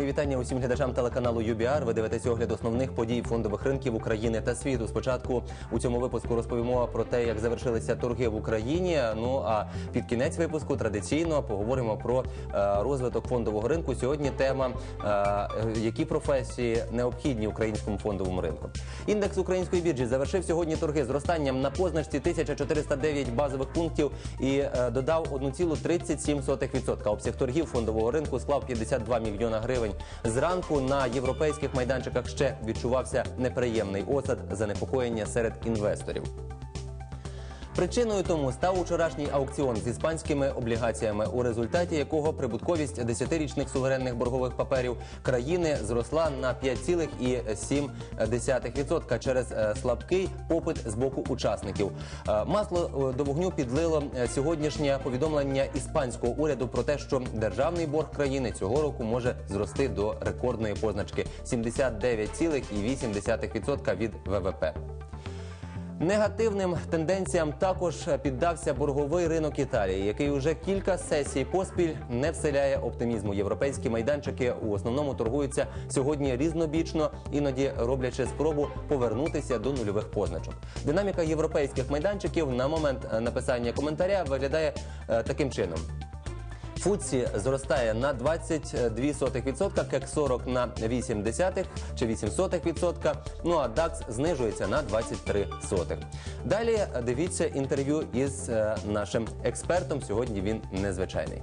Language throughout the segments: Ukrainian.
Мої вітання усім глядачам телеканалу ЮБІАР. Ви дивитесь огляд основних подій фондових ринків України та світу. Спочатку у цьому випуску розповімо про те, як завершилися торги в Україні. Ну а під кінець випуску традиційно поговоримо про е, розвиток фондового ринку. Сьогодні тема, е, які професії необхідні українському фондовому ринку. Індекс української біржі завершив сьогодні торги зростанням на позначці 1409 базових пунктів і е, додав 1,37%. Обсяг торгів фондового ринку склав 52 мільйона гривень. Зранку на європейських майданчиках ще відчувався неприємний осад занепокоєння серед інвесторів. Причиною тому став учорашній аукціон з іспанськими облігаціями, у результаті якого прибутковість 10-річних суверенних боргових паперів країни зросла на 5,7% через е, слабкий попит з боку учасників. Е, Масло е, до вогню підлило сьогоднішнє повідомлення іспанського уряду про те, що державний борг країни цього року може зрости до рекордної позначки 79,8% від ВВП. Негативним тенденціям також піддався борговий ринок Італії, який уже кілька сесій поспіль не вселяє оптимізму. Європейські майданчики у основному торгуються сьогодні різнобічно, іноді роблячи спробу повернутися до нульових позначок. Динаміка європейських майданчиків на момент написання коментаря виглядає е, таким чином. Фудсі зростає на 22%, кек 40 на 8 десятих чи 8 сотих. Ну а DAX знижується на 23 сотих. Далі дивіться інтерв'ю із е, нашим експертом. Сьогодні він незвичайний.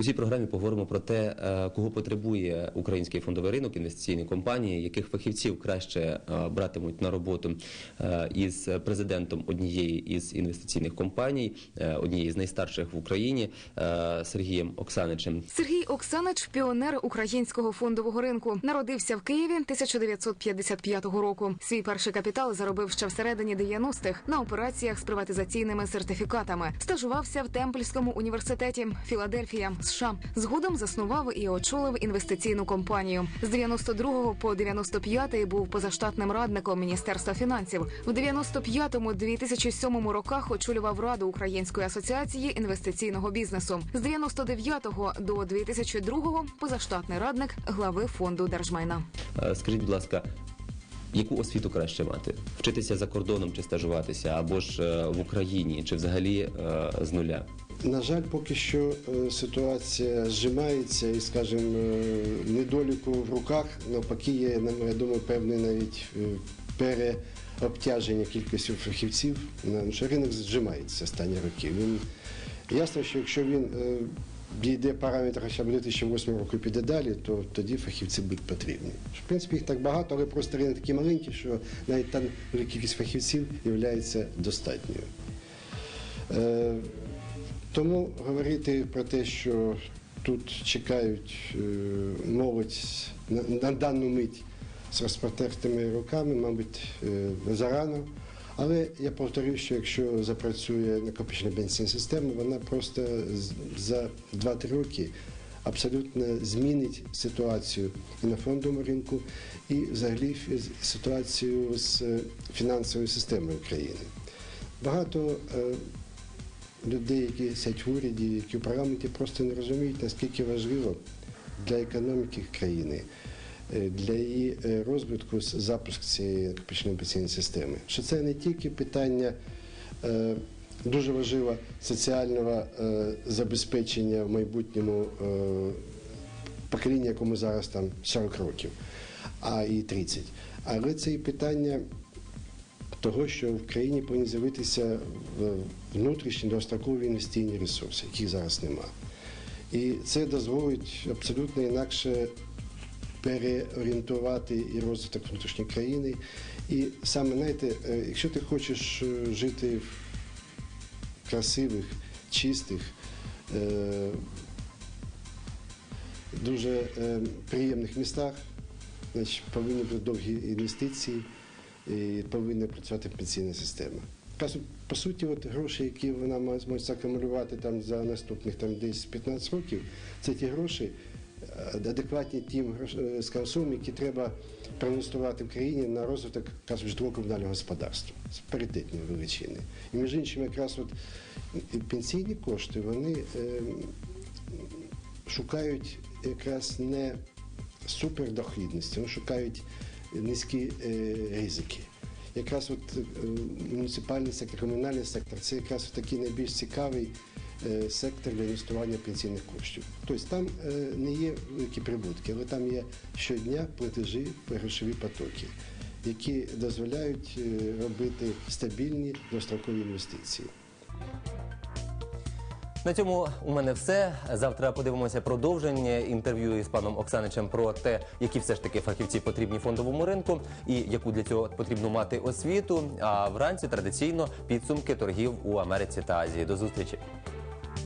У цій програмі поговоримо про те, е, кого потребує український фондовий ринок, інвестиційні компанії, яких фахівців краще е, братимуть на роботу е, із президентом однієї із інвестиційних компаній, однієї з найстарших в Україні Сергієм Оксаничем. Сергій Оксанич піонер українського фондового ринку. Народився в Києві 1955 року. Свій перший капітал заробив ще всередині 90-х на операціях з приватизаційними сертифікатами. Стажувався в Темпельському університеті Філадельфія, США. Згодом заснував і очолив інвестиційну компанію. З 92 по 95 був позаштатним радником Міністерства фінансів. В 95-2007 роках очолював раду Української асоціації інвестиційного бізнесу. З 99 до 2002 позаштатний радник глави фонду держмайна. Е, Скажіть, будь ласка. Яку освіту краще мати? Вчитися за кордоном чи стажуватися, або ж е, в Україні, чи взагалі е, з нуля? На жаль, поки що е, ситуація зжимається і, скажімо, е, недоліку в руках навпаки є, на- я думаю, певне навіть е, переобтяження кількістю фахівців. Що Ринок зжимається останні роки. Він ясно, що якщо він дійде параметр хоча б 2008 року піде далі, то тоді фахівці будуть потрібні. В принципі, їх так багато, але просто ринок такий маленький, що навіть там кількість фахівців є достатньою. Тому говорити про те, що тут чекають е, молодь на, дану мить з розпотертими руками, мабуть, е, зарано. Але я повторюю, що якщо запрацює накопичена пенсійна система, вона просто за 2-3 роки абсолютно змінить ситуацію і на фондовому ринку, і взагалі ситуацію з фінансовою системою країни. Багато е, людей, які сидять в уряді, які в парламенті, просто не розуміють, наскільки важливо для економіки країни, е, для її е, розвитку запуск цієї накопичної пенсійної системи. Що це не тільки питання е, дуже важливо соціального забезпечення в майбутньому покоління, якому зараз там 40 років, а і 30. Але це і питання того, що в країні повинні з'явитися внутрішні довгострокові інвестиційні ресурси, яких зараз нема. І це дозволить абсолютно інакше переорієнтувати і розвиток внутрішньої країни. І саме знаєте, е, якщо ти хочеш е, жити в красивих, чистих, е, дуже е, приємних містах, значить, повинні бути довгі інвестиції і повинна працювати пенсійна система. По суті, от гроші, які вона зможе закумулювати там за наступних там, десь 15 років, це ті гроші, адекватні тим е, сумам, які треба проінвестувати в країні на розвиток кажуть, житлово-комунального господарства з паритетної величини. І між іншим, якраз от пенсійні кошти вони е, шукають якраз не супердохідності, вони шукають низькі е, ризики. Якраз от е, муніципальний сектор, комунальний сектор це якраз такий найбільш цікавий е, сектор для інвестування пенсійних коштів. Тобто там не є великі прибутки, але там є щодня платежі, грошові потоки, які дозволяють робити стабільні дострокові інвестиції. На цьому у мене все. Завтра подивимося продовження інтерв'ю із паном Оксаничем про те, які все ж таки фахівці потрібні фондовому ринку і яку для цього потрібно мати освіту. А вранці традиційно підсумки торгів у Америці та Азії. До зустрічі.